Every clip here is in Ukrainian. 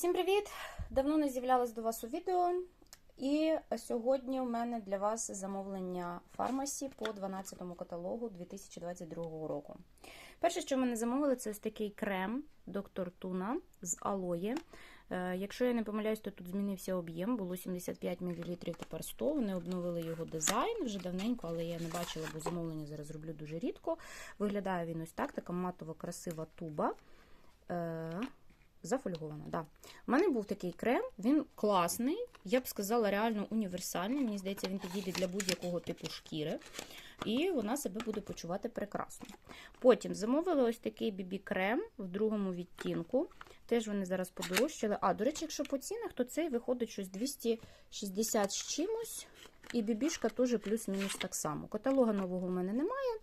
Всім привіт! Давно не з'являлась до вас у відео. І сьогодні у мене для вас замовлення фармасі по 12 каталогу 2022 року. Перше, що мене замовили, це ось такий крем доктор Туна з алоє. Е, Якщо я не помиляюсь, то тут змінився об'єм, було 75 мл, тепер 100. Вони обновили його дизайн вже давненько, але я не бачила, бо замовлення зараз роблю дуже рідко. Виглядає він ось так, така матова красива туба. Зафольгована, да. У мене був такий крем, він класний, я б сказала, реально універсальний. Мені здається, він підійде для будь-якого типу шкіри. І вона себе буде почувати прекрасно. Потім замовила ось такий бібі-крем в другому відтінку. Теж вони зараз подорожчали. А, до речі, якщо по цінах, то цей виходить щось 260 з чимось. І бібішка теж плюс-мінус так само. Каталога нового в мене немає.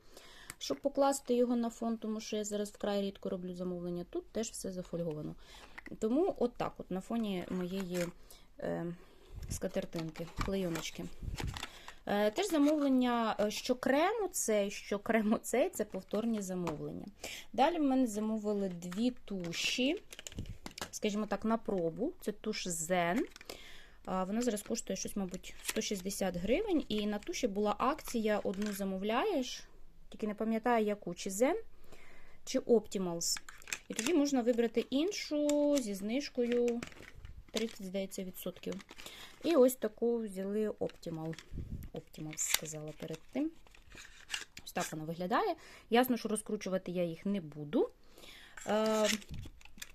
Щоб покласти його на фон, тому що я зараз вкрай рідко роблю замовлення, тут теж все зафольговано. Тому от так от на фоні моєї е, скатертинки, клейоночки. Е, теж замовлення, е, що крему цей, що крему цей, це повторні замовлення. Далі в мене замовили дві туші, скажімо так, на пробу. Це туш Zen. Вона зараз коштує щось, мабуть, 160 гривень. І на туші була акція: одну замовляєш. Тільки не пам'ятаю, яку, чи Zen, чи Optimals. І тоді можна вибрати іншу зі знижкою 30, здається, відсотків. І ось таку взяли Optimal. Optimals, сказала перед тим. Ось так вона виглядає. Ясно, що розкручувати я їх не буду. Е,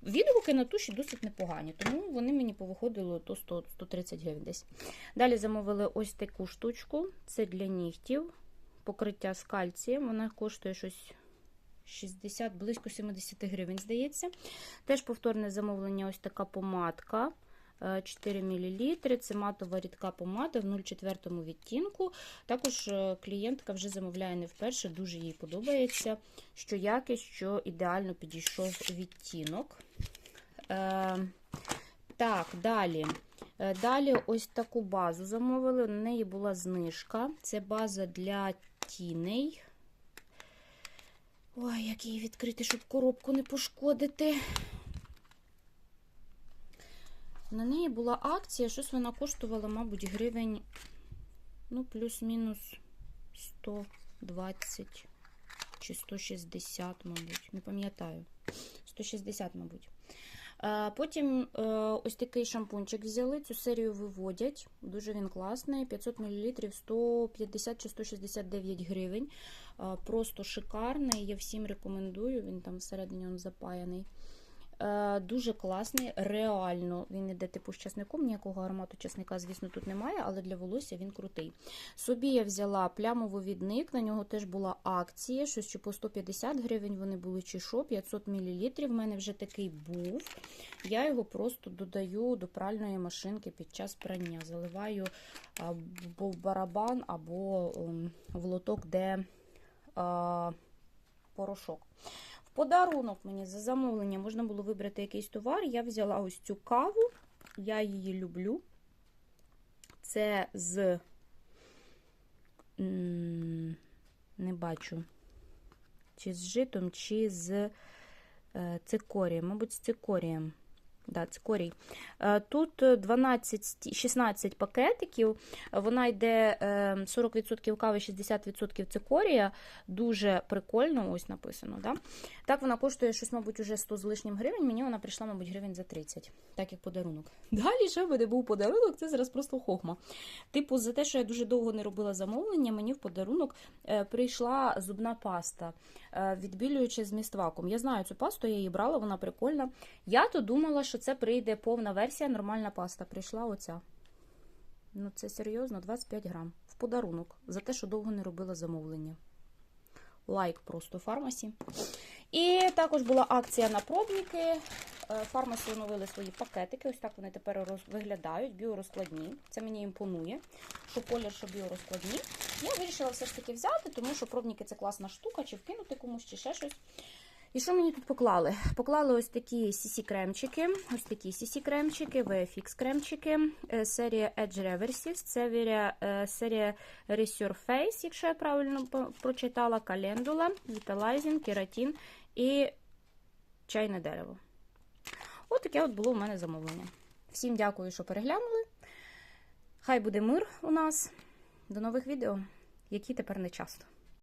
Відгуки на туші досить непогані, тому вони мені повиходили то 100, 130 гривень десь. Далі замовили ось таку штучку. Це для нігтів покриття з кальцієм. Вона коштує щось 60, близько 70 гривень, здається. Теж повторне замовлення ось така помадка. 4 мл. Це матова рідка помада в 0,4 відтінку. Також клієнтка вже замовляє не вперше, дуже їй подобається, що якість, що ідеально підійшов відтінок. Е, так, далі. Далі ось таку базу замовили. На неї була знижка. Це база для тіней. Ой, як її відкрити, щоб коробку не пошкодити. На неї була акція, щось вона коштувала, мабуть, гривень, ну, плюс-мінус 120 чи 160, мабуть. Не пам'ятаю. 160, мабуть. Потім е, ось такий шампунчик взяли, цю серію виводять. Дуже він класний. 500 мл 150 чи 169 гривень. Просто шикарний. Я всім рекомендую, він там всередині запаяний. Е, дуже класний, реально він іде типу з часником, ніякого аромату часника, звісно, тут немає, але для волосся він крутий. Собі я взяла плямовий відник, на нього теж була акція, щось чи по 150 гривень вони були, чи що, 500 мл. В мене вже такий був. Я його просто додаю до пральної машинки під час прання. Заливаю або в барабан, або ем, в лоток, де а, порошок. Подарунок мені за замовлення можна було вибрати якийсь товар. Я взяла ось цю каву, я її люблю. Це з не бачу, чи з житом, чи з е, цикорієм, мабуть, з цикорієм. Да, цикорій. Е, тут 12, 16 пакетиків, вона йде 40% кави, 60% цикорія. Дуже прикольно, ось написано. Да? Так, вона коштує щось, мабуть, уже 100 з лишнім гривень. Мені вона прийшла, мабуть, гривень за 30, так як подарунок. Далі, ще мене був подарунок, це зараз просто хохма. Типу, за те, що я дуже довго не робила замовлення, мені в подарунок е, прийшла зубна паста, е, відбілюючи зміст вакуум. Я знаю цю пасту, я її брала, вона прикольна. Я то думала, що це прийде повна версія, нормальна паста. Прийшла оця. Ну, це серйозно, 25 грам. В подарунок. За те, що довго не робила замовлення. Лайк просто фармасі. І також була акція на пробники. Фармасі оновили свої пакетики. Ось так вони тепер виглядають, біорозкладні. Це мені імпонує, що колір, що біорозкладні. Я вирішила все ж таки взяти, тому що пробники це класна штука, чи вкинути комусь, чи ще щось. І що мені тут поклали? Поклали ось такі CC-кремчики, ось такі CC-кремчики, VFX-кремчики, серія Edge Reversives, це серія Resurface, якщо я правильно прочитала, календула, Vitalizing, кератин і чайне дерево. От таке от було у мене замовлення. Всім дякую, що переглянули. Хай буде мир у нас. До нових відео, які тепер не часто.